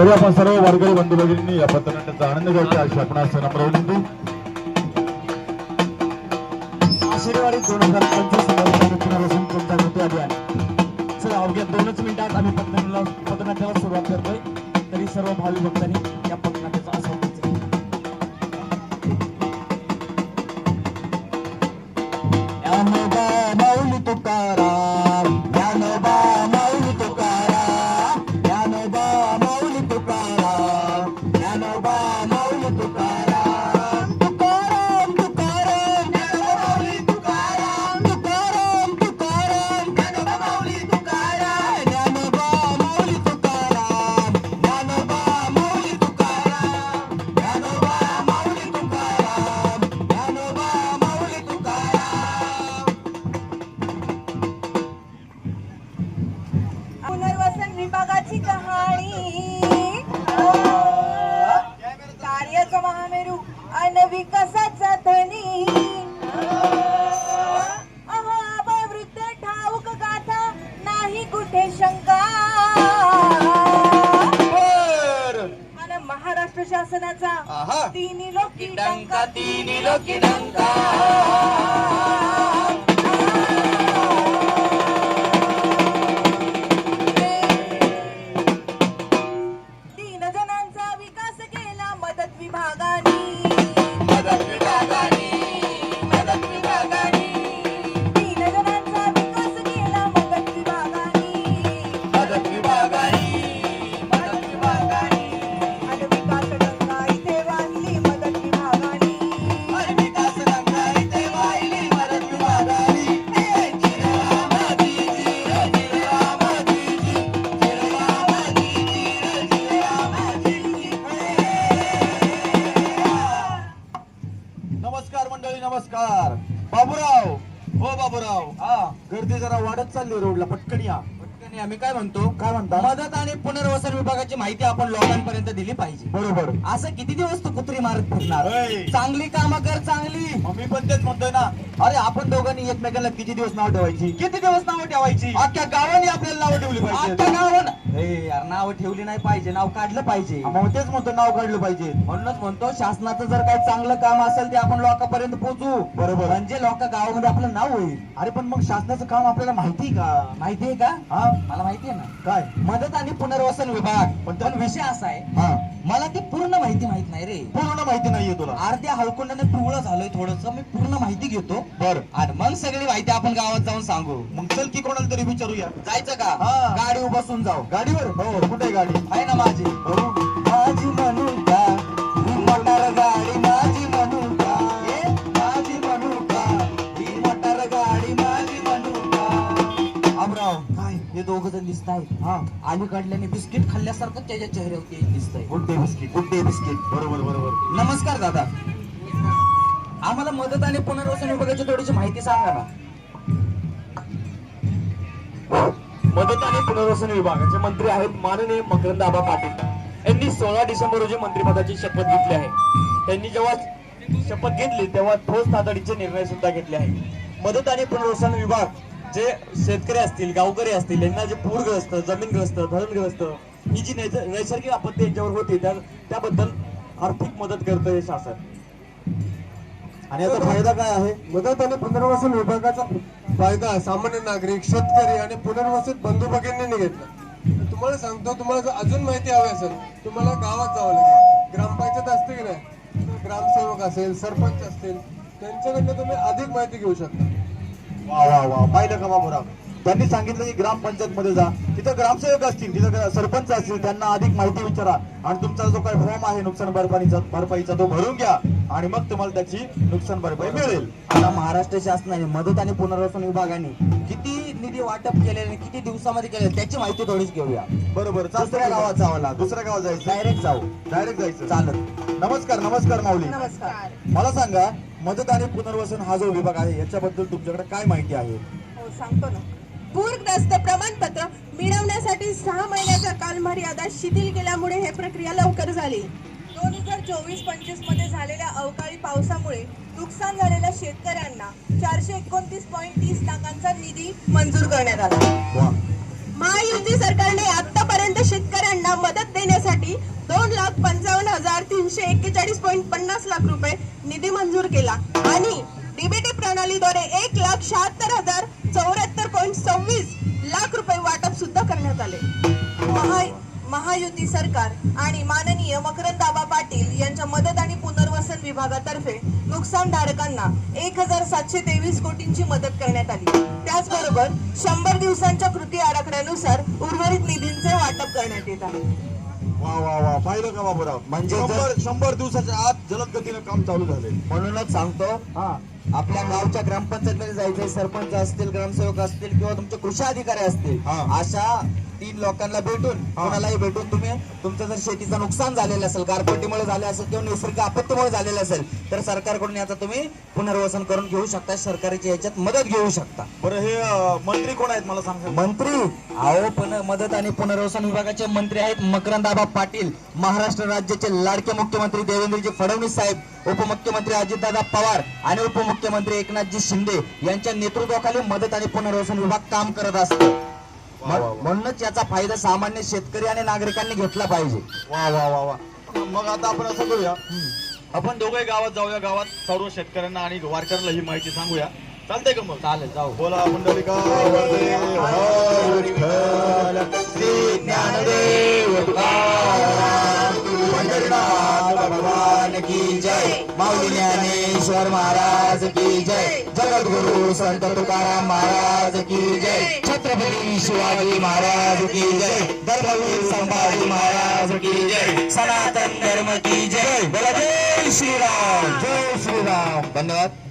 तरी आपण सर्व वारकरी बंधू भगिनींनी या पथनाट्याचा आनंद घ्यायचा अशी आपणास नम्र विनंती आशीर्वादी दोन हजार पंचवीस अभियान अवघ्या दोनच मिनिटात आम्ही पथनाट्याला पथनाट्याला सुरुवात करतोय. तरी सर्व भावी भक्तांनी महाराष्ट्र शासनाचा. तिन्ही लोकी डंका तिन्ही लोकी डंका बाबूराव. हा गर्दी जरा वाढत चालली रोडला. पटकन या. आम्ही काय म्हणतो? काय म्हणता? मदत आणि पुनर्वसन विभागाची माहिती आपण लोकांपर्यंत दिली पाहिजे. बरोबर. असं किती दिवस तू कुत्री मारत फिरणार? होय. चांगली कामं कर चांगली. मी पण तेच म्हणतोय ना. अरे आपण दोघांनी एकमेकांना किती दिवस नाव ठेवायची? किती दिवस नाव ठेवायची? अख्ख्या गावाने आपल्याला नाव ठेवली आता पाहिजे नाव हे यार नाव ठेवली नाही पाहिजे. नाव काढलं पाहिजे. मग तेच म्हणतो नाव काढलं पाहिजे. म्हणूनच म्हणतो शासनाचं जर काही चांगलं काम असेल ते आपण लोकांपर्यंत पोहोचू बरोबर. म्हणजे लोक गावामध्ये आपलं नाव होईल. अरे पण मग शासनाचं काम आपल्याला माहिती का? माहितीये का? हा? मला माहितीये ना? काय? मदत आणि पुनर्वसन विभाग. पण पण विषय असा आहे हा. मला ती पूर्ण माहिती माहीत नाही रे. पूर्ण माहिती नाहीये तुला. अर्ध्या हळकुंडाने पिवळं झालोय थोडस मी पूर्ण माहिती घेतो. बर. आणि मग सगळी माहिती आपण गावात जाऊन सांगू. मग चल की कोणाला तरी विचारूया. जायचं का? हा. गाडी बसून जाऊ. गाडीवर? हो कुठे आहे गाडी? आहे ना माझी. बघू. दिसत आहेत हा अलीकडल्याने बिस्किट खाल्ल्यासारखं त्याच्या चेहऱ्यावरती दिसतंय. Good Day biscuit Good Day biscuit बरोबर बरोबर. नमस्कार दादा. आम्हाला मदत आणि पुनर्वसन विभागाची थोडीशी माहिती सांगा ना. मदत आणि पुनर्वसन विभागाचे मंत्री आहेत माननीय मकरंद आबा पाटील. यांनी सोळा डिसेंबर रोजी मंत्रिपदाची शपथ घेतली आहे. त्यांनी जेव्हा शपथ घेतली तेव्हा ठोस तातडीचे निर्णय सुद्धा घेतले आहे मदत आणि पुनर्वसन विभाग जे शेतकरी असतील गावकरी असतील यांना जे पूरग्रस्त जमीनग्रस्त धरणग्रस्त ही जी नैस- नैसर्गिक आपत्ती यांच्यावर होती त्या त्याबद्दल आर्थिक मदत करतं हे शासन. आणि याचा फायदा काय आहे? मदत आणि पुनर्वसन विभागाचा फायदा सामान्य नागरिक शेतकरी आणि पुनर्वसित बंधू भगिनींनी घेतला. तुम्हाला सांगतो तुम्हाला जर अजून माहिती हवी असेल तुम्हाला गावात जावं लागेल. ग्रामपंचायत असते की नाही? ग्रामसेवक असेल सरपंच असतील त्यांच्याकडनं तुम्ही अधिक माहिती घेऊ शकता. वा वा वा. पाहिलं का बाबूराव? त्यांनी सांगितलं की ग्रामपंचायत मध्ये जा. तिथं ग्रामसेवक असतील तिथं सरपंच असतील त्यांना अधिक माहिती विचारा. आणि तुमचा जो काही फॉर्म आहे नुकसान भरपाईचा भरपाईचा तो भरून घ्या. आणि मग तुम्हाला त्याची नुकसान भरपाई मिळेल. आता महाराष्ट्र शासनाने मदत आणि पुनर्वसन विभागाने किती निधी वाटप केले आणि किती दिवसामध्ये केले त्याची माहिती थोडीच घेऊया. बरोबर दुसऱ्या गावात जावं लागेल. दुसऱ्या गावात जायचं. डायरेक्ट जाऊ. डायरेक्ट जायचं. चालत नमस्कार नमस्कार माऊली. नमस्कार. मला सांगा मदत आणि पुनर्वसन हा जो विभाग आहे याच्याबद्दल तुमच्याकडे काय माहिती आहे? हो सांगतो ना. पूरग्रस्त प्रमाणपत्र मिळवण्यासाठी सहा महिन्याचा कालमर्यादा शिथिल केल्यामुळे हे प्रक्रिया लवकर झाली. दोन हजार चोवीस पंचवीसमध्ये झालेल्या अवकाळी पावसामुळे नुकसान झालेल्या शेतकऱ्यांना चारशे एकोणतीस पॉईंट तीस लाखांचा निधी मंजूर करण्यात आला. महायुती सरकारने आतापर्यंत शेतकऱ्यांना मदत देण्यासाठी दोन लाख पंचावन्न हजार तीनशे एक्केचाळीस पॉईंट पन्नास लाख रुपये निधी मंजूर केला. आणि डीबीटी प्रणालीद्वारे एक लाख शहात्तर हजार चौऱ्याहत्तर पॉईंट सव्वीस लाख रुपये वाटप सुद्धा करण्यात आले. महायुती सरकार आणि माननीय मकरंद पाटील यांच्या मदत आणि पुनर्वसन विभागातर्फे नुकसानधारकांना एक हजार सातशे तेवीस कोटींची मदत करण्यात आली. त्याचबरोबर शंभर दिवसांच्या कृती आराखड्यानुसार उर्वरित निधींचे वाटप करण्यात येत आहे. वा वा वा. पाहिलं का बाबूराव? म्हणजे शंभर दिवसाच्या आत जलद गतीने काम चालू झाले म्हणूनच सांगतो हा. आपल्या गावच्या ग्रामपंचायतमध्ये जायचंय सरपंच असतील ग्रामसेवक असतील किंवा तुमचे कृषी अधिकारी असतील हा. अशा तीन लोकांना भेटून कोणालाही भेटून तुम्ही तुमचं जर शेतीचं नुकसान झालेलं असेल गारपट्टीमुळे झाले असेल किंवा नैसर्गिक आपत्तीमुळे झालेलं असेल तर सरकारकडून याचा तुम्ही पुनर्वसन करून घेऊ शकता सरकारच्या याच्यात मदत घेऊ शकता. बरं हे अं, मंत्री कोण आहेत मला सांगा मंत्री? अहो पण मदत आणि पुनर्वसन विभागाचे मंत्री आहेत मकरंदाबा पाटील महाराष्ट्र राज्याचे लाडके मुख्यमंत्री देवेंद्रजी फडणवीस साहेब. उपमुख्यमंत्री अजितदादा पवार आणि उपमुख्यमंत्री एकनाथजी शिंदे यांच्या नेतृत्वाखाली मदत आणि पुनर्वसन विभाग काम करत असतो. म्हणूनच याचा फायदा सामान्य शेतकरी आणि नागरिकांनी घेतला पाहिजे. वा वा वा वा. मग आता आपण असं करूया. आपण दोघे गावात जाऊया. गावात सर्व शेतकऱ्यांना आणि वारकऱ्यांना ही माहिती सांगूया. चालतंय का मग? चालेल जाऊ. बोला मंडळी. का ज्ञानेश्वर महाराज की जय. जगद्गुरु संत तुकाराम महाराज की जय. छत्रपती शिवाजी महाराज की जय. धर्मवीर संभाजी महाराज की जय. सनातन धर्म की जय. बोला जय श्रीराम. जय श्रीराम. धन्यवाद.